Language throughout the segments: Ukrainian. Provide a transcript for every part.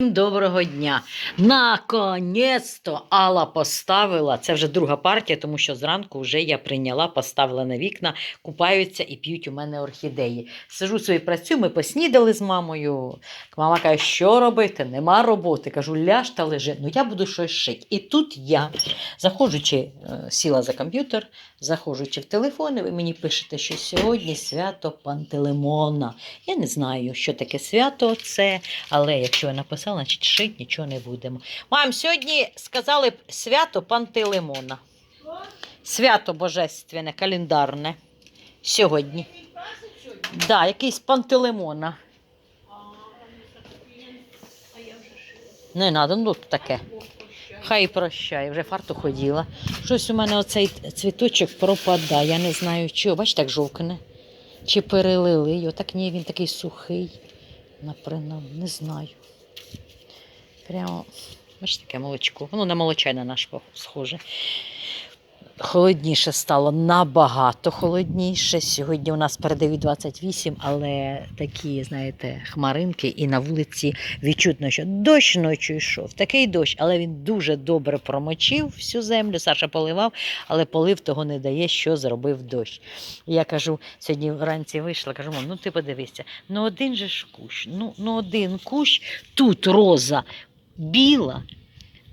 Доброго дня. Наконець-то Алла поставила. Це вже друга партія, тому що зранку вже я прийняла, поставила на вікна, купаються і п'ють у мене орхідеї. Сижу собі працюю, ми поснідали з мамою. Мама каже, що робити? Нема роботи. Кажу, ляж та лежи. Ну я буду щось шити. І тут я, заходжучи, е, сіла за комп'ютер, заходжучи в телефон, і ви мені пишете, що сьогодні свято Пантелеймона. Я не знаю, що таке свято це. Але якщо я написала, значить шить нічого не будемо. Мам, сьогодні сказали свято Пантелеймона. Свято божественне, календарне. Сьогодні. Да, якийсь Пантелеймона. Не треба, ну тут таке. Хай прощає, вже фарту ходіла. Щось у мене оцей цвіточок пропадає. Я не знаю чого. Бачите, так жовкне. Чи перелили його. Так ні, він такий сухий. Наприклад, не знаю. Прямо, бачите, таке молочко. Воно на молочайне наш схоже. Холодніше стало набагато холодніше. Сьогодні у нас передові 28, але такі, знаєте, хмаринки, і на вулиці відчутно, що дощ ночі йшов. Такий дощ, але він дуже добре промочив всю землю. Саша поливав, але полив того не дає, що зробив дощ. Я кажу, сьогодні вранці вийшла, кажу, мам, ну ти подивися, ну один же ж кущ, ну, ну один кущ, тут роза біла,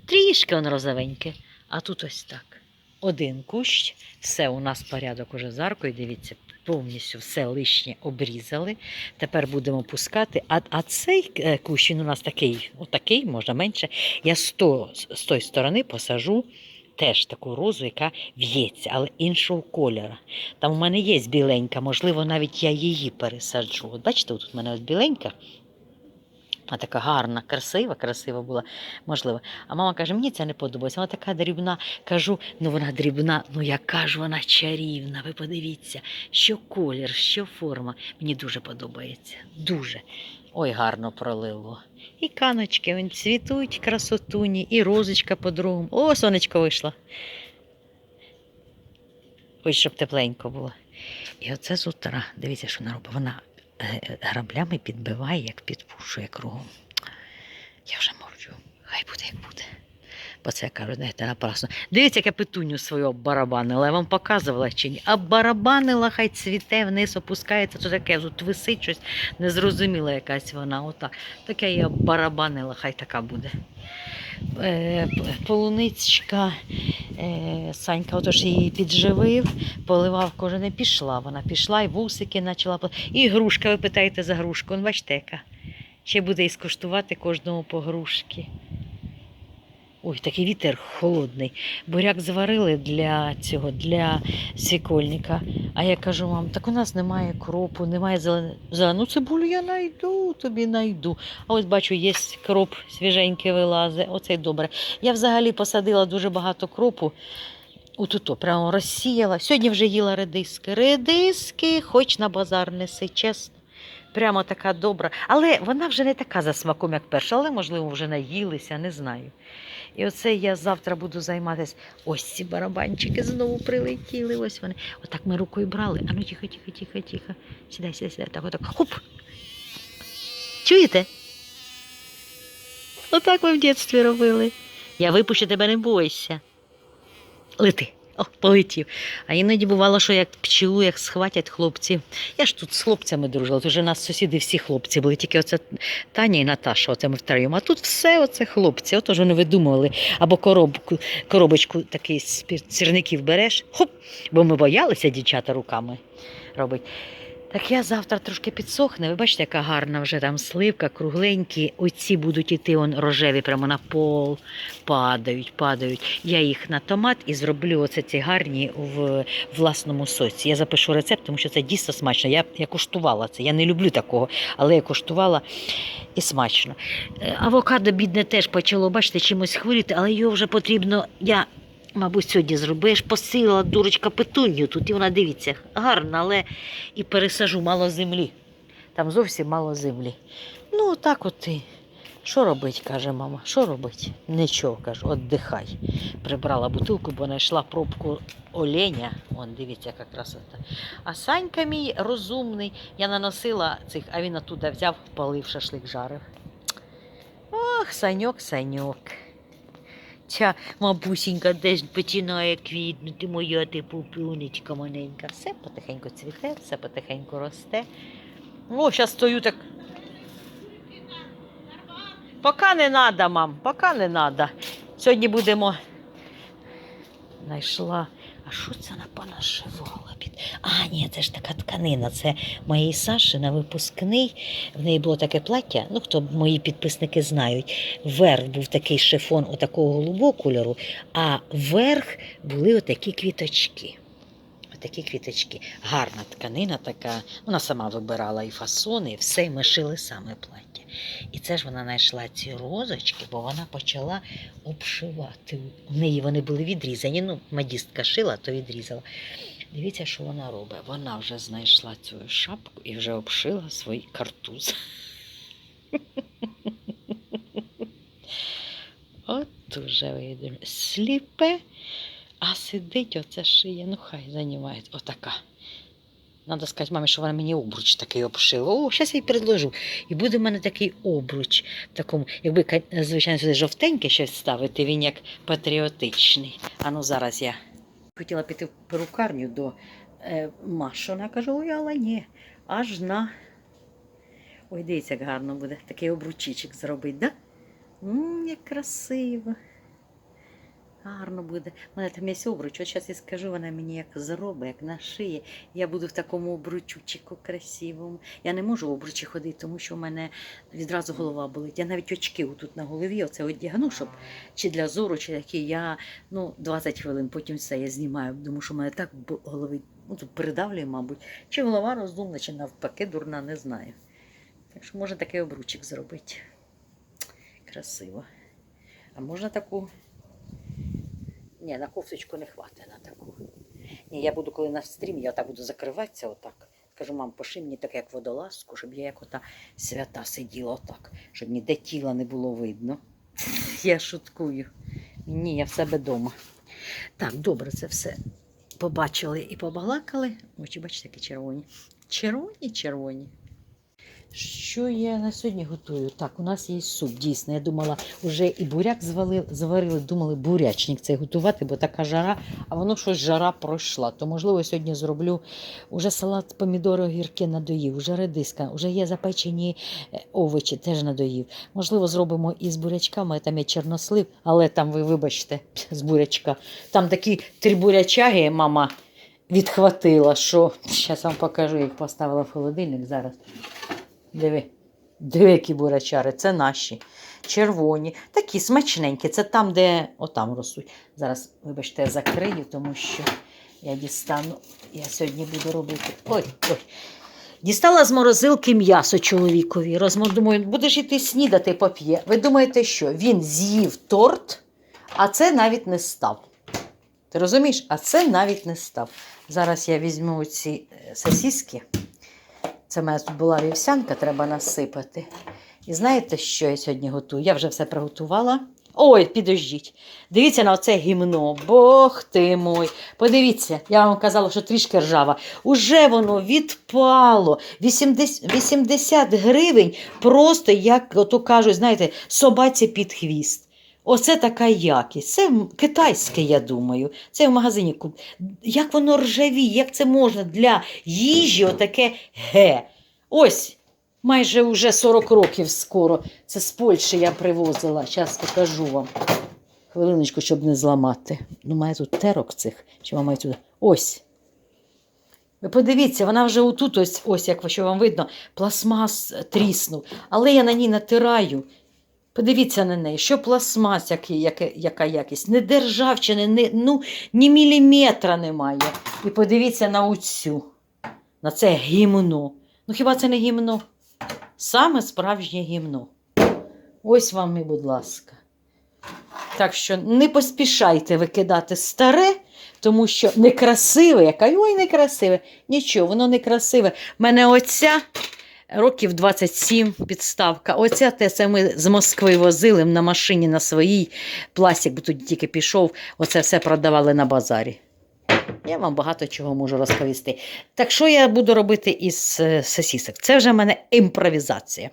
трішки он розовеньке, а тут ось так один кущ, все у нас порядок уже з аркою. Дивіться, повністю все лишнє обрізали. Тепер будемо пускати. А, а цей е, кущ він у нас такий, отакий, може менше. Я з, то, з тої сторони посажу. Теж таку розу, яка в'ється, але іншого кольору. Там у мене є біленька, можливо, навіть я її пересаджу. От бачите, тут у мене біленька, а така гарна, красива, красива була, можливо. А мама каже, мені це не подобається. Вона така дрібна. Кажу, ну вона дрібна, ну яка ж вона чарівна. Ви подивіться, що колір, що форма. Мені дуже подобається. Дуже. Ой, гарно пролило. І каночки він цвітуть, красотуні, і розочка по-другому. О, сонечко вийшло. Хоч щоб тепленько було. І оце з утра. Дивіться, що вона робить. Вона граблями підбиває, як підпушує кругом. Я вже мовчу. Хай буде, як буде. Бо це кажу, знаєте, напрасно. Дивіться, як я петуню свою оббарабанила. Я вам показувала чи ні. Оббарабанила, хай цвіте, вниз опускається, то таке, тут висить щось, незрозуміла якась вона. Отак. Таке я оббарабанила, хай така буде. Е, полуничка, е, Санька отож її підживив, поливав кожен, не пішла. Вона пішла і вусики почала. І грушка, ви питаєте за грушку. Он бачите, яка. Ще буде і скуштувати кожному по грушки. Ой, такий вітер холодний. Буряк зварили для цього, для свікольника. А я кажу вам, так у нас немає кропу, немає зелену. Зелену цибулю я найду, тобі найду. А ось бачу, є кроп свіженький вилазить. Оце добре. Я взагалі посадила дуже багато кропу. Отут, прямо розсіяла. Сьогодні вже їла редиски. Редиски, хоч на базар неси, чесно. Прямо така добра. Але вона вже не така за смаком, як перша, але, можливо, вже наїлися, не знаю. І оце я завтра буду займатися. Ось ці барабанчики знову прилетіли. Ось вони. Отак ми рукою брали. А ну тихо, тихо, тихо, тихо. Сідай, сідай, сідай. Так, отак. Хоп. Чуєте? Отак ми в дитинстві робили. Я випущу тебе, не бойся. Лети. О, полетів. А іноді бувало, що як пчелу, як схватять хлопці. Я ж тут з хлопцями дружила. Тут вже нас сусіди всі хлопці були, тільки оце Таня і Наташа, оце ми втроєм. А тут все оце хлопці. Отож вони видумували. Або коробку, коробочку такий з сірників береш, хоп, бо ми боялися дівчата руками робити. Так я завтра трошки підсохне. Ви бачите, яка гарна вже там сливка, кругленькі. Оці будуть іти он рожеві прямо на пол, падають, падають. Я їх на томат і зроблю оце ці гарні в власному соці. Я запишу рецепт, тому що це дійсно смачно. Я, я куштувала це. Я не люблю такого, але я куштувала і смачно. Е, Авокадо, бідне, теж почало, бачите, чимось хворіти, але його вже потрібно. Я Мабуть, сьогодні зроблю. Я ж посилила дурочка петунью тут, і вона дивіться, гарна, але і пересажу мало землі. Там зовсім мало землі. Ну, так от і. Що робить, каже мама, що робить? Нічого, кажу, віддихай. Прибрала бутилку, бо знайшла пробку оленя. Вон, дивіться, яка красота. А Санька мій розумний. Я наносила цих, а він оттуда взяв, палив шашлик жарив. Ох, Саньок, Саньок. Ця мабусінька десь починає квітнути, моя ти пупюнечка маленька. Все потихеньку цвіте, все потихеньку росте. О, зараз стою так. Поки не треба, мам, поки не треба. Сьогодні будемо. Найшла. А що це понашивала? Під... А, ні, це ж така тканина. Це моєї Саші на випускний. В неї було таке плаття. Ну, хто мої підписники знають. Верх був такий шифон отакого голубого кольору, а верх були отакі квіточки. Отакі квіточки. Гарна тканина така. Вона сама вибирала і фасони, і все, і ми шили саме плаття. І це ж вона знайшла ці розочки, бо вона почала обшивати. У неї вони були відрізані. Ну, модістка шила, то відрізала. Дивіться, що вона робить. Вона вже знайшла цю шапку і вже обшила свій картуз. От уже видно. Сліпе, а сидить оце шиє. Ну, хай займається. Отака. Надо сказати мамі, що вона мені обруч такий обшила. О, зараз я їй предложу. І буде в мене такий обруч. Такому, якби, звичайно, сюди жовтеньке щось ставити, він як патріотичний. А ну зараз я хотіла піти в перукарню до е, Маші. Вона каже, ой, але ні, аж на. Ой, дивіться, як гарно буде. Такий обручичок зробити, да? Як красиво. Гарно буде. У мене там є обруч. От зараз я скажу, вона мені як зробить, як на шиї. Я буду в такому обручучику красивому. Я не можу в обручі ходити, тому що в мене відразу голова болить. Я навіть очки тут на голові оце одягну, щоб чи для зору, чи які я ну, 20 хвилин, потім все я знімаю, тому що в мене так голови ну, тут передавлює, мабуть. Чи голова роздумна, чи навпаки дурна, не знаю. Так що можна такий обручик зробити. Красиво. А можна таку. Ні, на кофточку не хватить на таку. Ні, я буду, коли на стрім, я так буду закриватися отак. Кажу, мам, поши мені так, як водолазку, щоб я як ота свята сиділа отак, щоб ніде тіла не було видно. Я шуткую. Ні, я в себе вдома. Так, добре, це все побачили і побалакали. Очі, бачите, які червоні. Червоні, червоні. Що я на сьогодні готую? Так, у нас є суп, дійсно. Я думала, вже і буряк звалили, зварили, думали, бурячник цей готувати, бо така жара, а воно щось жара пройшла. То, можливо, сьогодні зроблю уже салат помідори, огірки надоїв, уже редиска, вже є запечені е, овочі, теж надоїв. Можливо, зробимо із бурячками, там є чорнослив, але там, ви вибачте, з бурячка. Там такі три бурячаги мама відхватила, що зараз вам покажу, їх поставила в холодильник зараз. Диви, диви, які бурячари, це наші. Червоні, такі смачненькі. Це там, де отам ростуть. Зараз, вибачте, я закрию, тому що я дістану. Я сьогодні буду робити. Ой, ой. Дістала з морозилки м'ясо чоловікові. Розмов, думаю, будеш іти снідати поп'є. Ви думаєте, що він з'їв торт, а це навіть не став. Ти розумієш? А це навіть не став. Зараз я візьму ці е, сосиски. Це в мене тут була вівсянка, треба насипати. І знаєте, що я сьогодні готую? Я вже все приготувала. Ой, підождіть. Дивіться на оце гімно. Бог ти мой. Подивіться, я вам казала, що трішки ржава. Уже воно відпало. 80, 80 гривень просто, як ото кажуть, знаєте, собаці під хвіст. Оце така якість. Це китайське, я думаю. Це в магазині. Як воно ржавіє, як це можна для їжі отаке ге. Ось, майже вже 40 років скоро. Це з Польщі я привозила. Зараз покажу вам. Хвилиночку, щоб не зламати. Ну, має тут терок цих. Чи має тут? Ось. Ви подивіться, вона вже отут, ось, ось як що вам видно, пластмас тріснув. Але я на ній натираю. Подивіться на неї, що пластмас, який, яка якість, не державчини, не, ну, ні міліметра немає. І подивіться на оцю, на це гімно. Ну хіба це не гімно? Саме справжнє гімно. Ось вам і, будь ласка. Так що не поспішайте викидати старе, тому що некрасиве, яка ой, некрасиве. Нічого, воно некрасиве. У мене оця років 27 підставка. Оця те це ми з Москви возили на машині на своїй пластик, бо тоді тільки пішов. Оце все продавали на базарі. Я вам багато чого можу розповісти. Так що я буду робити із е, сосісок? Це вже в мене імпровізація.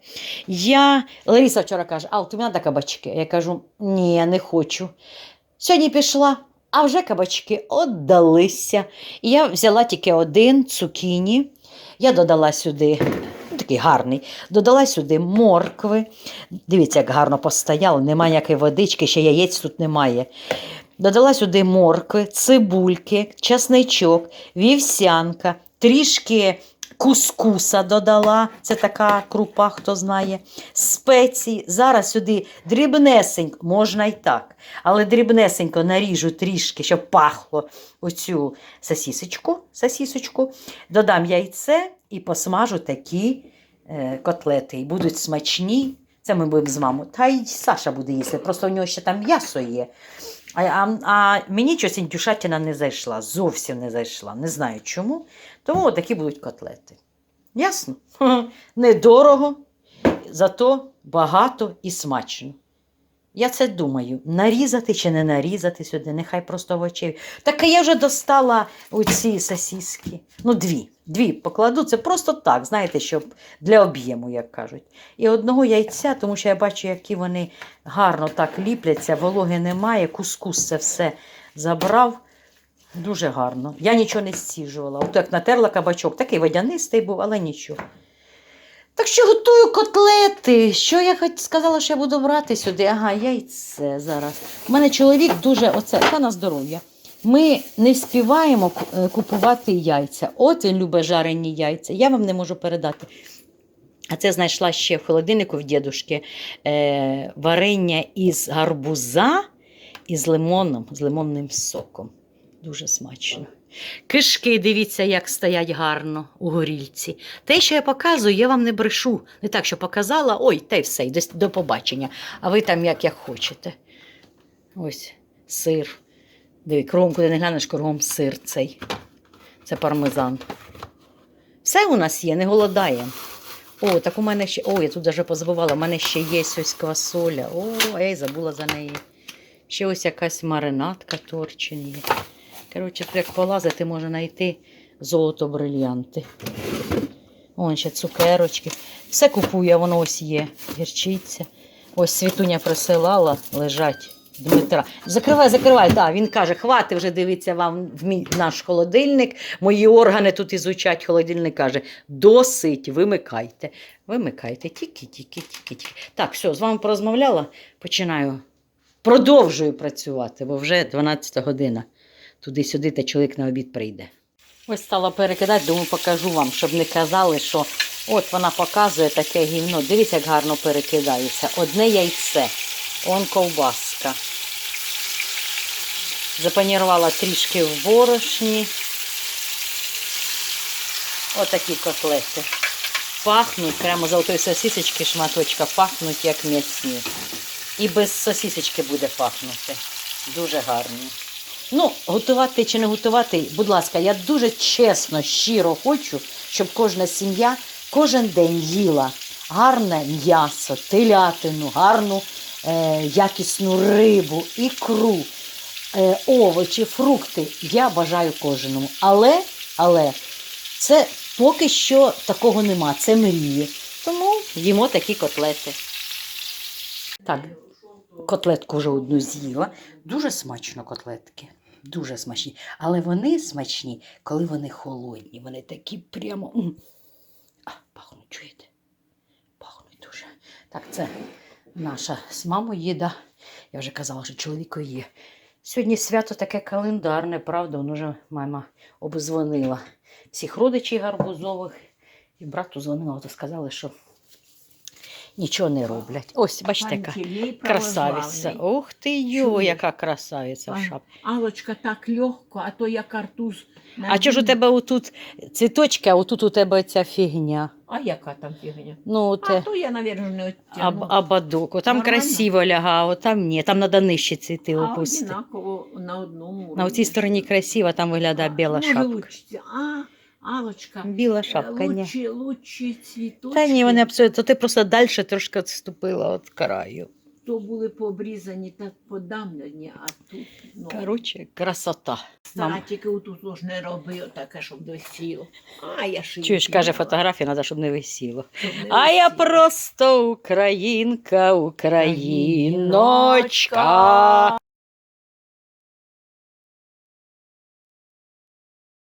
Я, Лариса вчора каже, а тобі треба кабачки. Я кажу, ні, не хочу. Сьогодні пішла, а вже кабачки віддалися. І я взяла тільки один цукіні. Я додала сюди, такий гарний, додала сюди моркви. Дивіться, як гарно постояло, немає ніякої водички, ще яєць тут немає. Додала сюди моркви, цибульки, часничок, вівсянка, трішки кускуса додала. Це така крупа, хто знає. Спеції. Зараз сюди дрібнесенько, можна і так, але дрібнесенько наріжу трішки, щоб пахло оцю сосісочку. сосісочку. Додам яйце і посмажу такі котлети. І будуть смачні. Це ми будемо з мамою. Та й Саша буде їсти, просто у нього ще там м'ясо є. А, а, а мені щось індюшатіна не зайшла, зовсім не зайшла. Не знаю чому. Тому такі будуть котлети. Ясно? Недорого, зато багато і смачно. Я це думаю, нарізати чи не нарізати сюди, нехай просто в очі. Так я вже достала оці сосіски. Ну, дві. Дві покладу. Це просто так, знаєте, щоб для об'єму, як кажуть. І одного яйця, тому що я бачу, які вони гарно так ліпляться, вологи немає, кускус це все забрав. Дуже гарно. Я нічого не стіжувала. От як натерла кабачок, такий водянистий був, але нічого. Так що готую котлети. Що я хоч сказала, що я буду брати сюди? Ага, яйце зараз. У мене чоловік дуже оце, та на здоров'я. Ми не співаємо е, купувати яйця. От він любить жарені яйця. Я вам не можу передати. А це знайшла ще в холодильнику в дідушки е, варення із гарбуза і з лимоном, з лимонним соком. Дуже смачно. Кишки, дивіться, як стоять гарно у горільці. Те, що я показую, я вам не брешу. Не так, що показала, ой, та й все, й до, побачення. А ви там як, як хочете. Ось сир. Диви, кругом, куди не глянеш, кругом сир цей. Це пармезан. Все у нас є, не голодаємо. О, так у мене ще. О, я тут даже позабувала, у мене ще є ось квасоля. О, ей, забула за неї. Ще ось якась маринадка торчені. Коротше, як полазити, можна знайти золото брильянти. Вон ще цукерочки. Все купує, воно ось є. Гірчиця. Ось світуня присилала, лежать. Дмитра. Закривай, закривай. Да, він каже, хвати вже дивитися вам в мій наш холодильник. Мої органи тут ізучать. Холодильник каже, досить, вимикайте. Вимикайте, тільки, тільки, тільки, тільки. Так, все, з вами порозмовляла. Починаю. Продовжую працювати, бо вже 12 година. Туди-сюди та чоловік на обід прийде. Ось стала перекидати, думаю, покажу вам, щоб не казали, що от вона показує таке гівно. Дивіться, як гарно перекидається. Одне яйце, он ковбаска. Запанірувала трішки в борошні. Отакі котлети. Пахнуть, прямо з отої сосисочки шматочка, пахнуть як м'ясні. І без сосисочки буде пахнути. Дуже гарно. Ну, готувати чи не готувати, будь ласка, я дуже чесно, щиро хочу, щоб кожна сім'я кожен день їла гарне м'ясо, телятину, гарну е, якісну рибу, ікру, е, овочі, фрукти. Я бажаю кожному. Але, але це поки що такого нема, це мрії. Тому їмо такі котлети. Так, котлетку вже одну з'їла. Дуже смачно котлетки. Дуже смачні. Але вони смачні, коли вони холодні. Вони такі прямо. А, пахнуть, чуєте? Пахнуть дуже. Так, це наша з мамою їда. Я вже казала, що чоловіку є. Сьогодні свято таке календарне, правда, воно вже мама обзвонила всіх родичів гарбузових. І брату дзвонила, то сказали, що нічого не роблять. Ось, бачите, яка Пантелей красавиця. православний. Ух ти йо, Чуєш? яка красавиця в шапці. Алочка так легко, а то я картуз. А чого ж у тебе отут цвіточки, а отут у тебе ця фігня? А яка там фігня? Ну, А те то я, навірно, не аб, оттягну. абадок. Там Нормально? красиво лягає, а там ні. Там треба нижче цвіти а опустити. одинаково на одному. На цій стороні красиво, там виглядає біла Може, шапка. лучше. А, Алочка, Біла е, шапка, ні. лучші цвіточки. Та ні, вони абсолютно. Ти просто далі трошки відступила від краю. то були пообрізані так подамлені, а тут ну, Коротше, красота. стара тільки отут лож не роби таке, щоб висіло. А я шию. чуєш, каже, фотографія треба, щоб не висіло. щоб не А я висіло. просто українка, україночка.